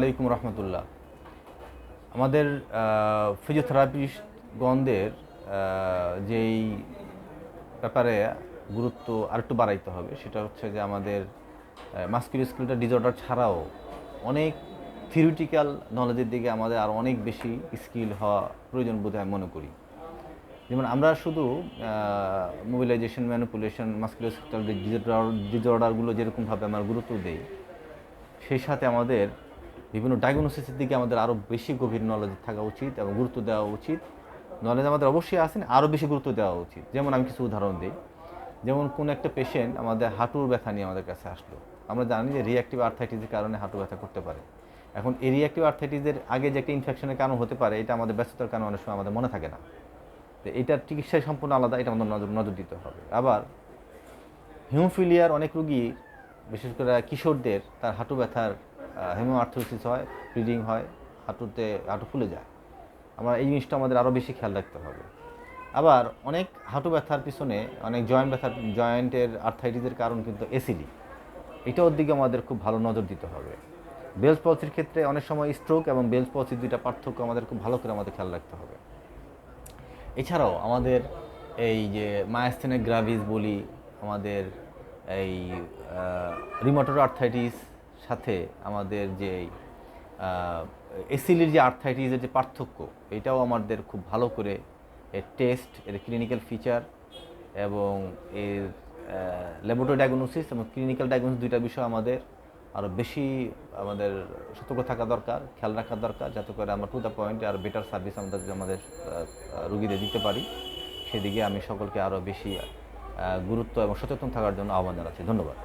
আলাইকুম রহমতুল্লাহ। আমাদের ফিজিওথেরাপিস্টগণদের যেই ব্যাপারে গুরুত্ব আরেকটু বাড়াইতে হবে, সেটা হচ্ছে যে আমাদের মাস্কুলিস্কুলটা ডিজর্ডার ছাড়াও অনেক থিওরিটিক্যাল নলেজের দিকে আমাদের আর অনেক বেশি স্কিল হওয়া প্রয়োজন বোধ হয় মনে করি। যেমন আমরা শুধু মোবিলাইজেশন ম্যানিপুলেশন মাস্কুলোস্কেটাল ডিজর্ডারগুলো যেরকমভাবে আমরা গুরুত্ব দেই, সেই সাথে আমাদের বিভিন্ন ডায়াগনোসিসের দিকে আমাদের আরও বেশি গভীর নলেজ থাকা উচিত এবং গুরুত্ব দেওয়া উচিত। নলেজ আমাদের অবশ্যই আসেন আরও বেশি গুরুত্ব দেওয়া উচিত। যেমন আমি কিছু উদাহরণ দিই। যেমন কোন একটা পেশেন্ট আমাদের হাঁটুর ব্যথা নিয়ে আমাদের কাছে আসলো। আমরা জানি যে রিয়াক্টিভ আর্থাইটিসের কারণে হাঁটু ব্যথা করতে পারে। এখন এই রিয়াক্টিভ আর্থাইটিসের আগে যে একটা ইনফেকশনের কারণ হতে পারে, এটা আমাদের ব্যস্ততার কারণে অনেক সময় আমাদের মনে থাকে না। তো এটার চিকিৎসায় সম্পূর্ণ আলাদা, এটা আমাদের নজর নজর দিতে হবে। আবার হিমোফিলিয়ার অনেক রুগী, বিশেষ করে কিশোরদের, তার হাঁটু ব্যথার হেমো আর্থোসিস হয়, ব্লিডিং হয়, হাঁটুতে, হাঁটু ফুলে যায়। আমরা এই জিনিসটা আমাদের আরও বেশি খেয়াল রাখতে হবে। আবার অনেক হাঁটু ব্যথার পিছনে, অনেক জয়েন্ট ব্যথার, জয়েন্টের আর্থাইটিসের কারণ কিন্তু এসিডি। এটার দিকে আমাদের খুব ভালো নজর দিতে হবে। বেলস পলসির ক্ষেত্রে অনেক সময় স্ট্রোক এবং বেলস পলসির দুইটা পার্থক্য আমাদের খুব ভালো করে আমাদের খেয়াল রাখতে হবে। এছাড়াও আমাদের এই যে মায়াস্থেনের গ্রাভিস বলি, আমাদের এই রিমোটর আর্থাইটিস সাথে আমাদের যে এসিলির যে আর্থাইটিসের যে পার্থক্য, এটাও আমাদের খুব ভালো করে এর টেস্ট, এর ক্লিনিক্যাল ফিচার এবং এর ল্যাবরেটরি ডায়াগনোসিস এবং ক্লিনিক্যাল ডায়াগনোসিস দুইটা বিষয় আমাদের আরও বেশি আমাদের সতর্ক থাকা দরকার, খেয়াল রাখা দরকার, যাতে করে আমরা টু দ্য পয়েন্টে আর বেটার সার্ভিস আমাদের আমাদের রুগীদের দিতে পারি। সেদিকে আমি সকলকে আরও বেশি গুরুত্ব এবং সচেতন থাকার জন্য আহ্বান জানাচ্ছি। ধন্যবাদ।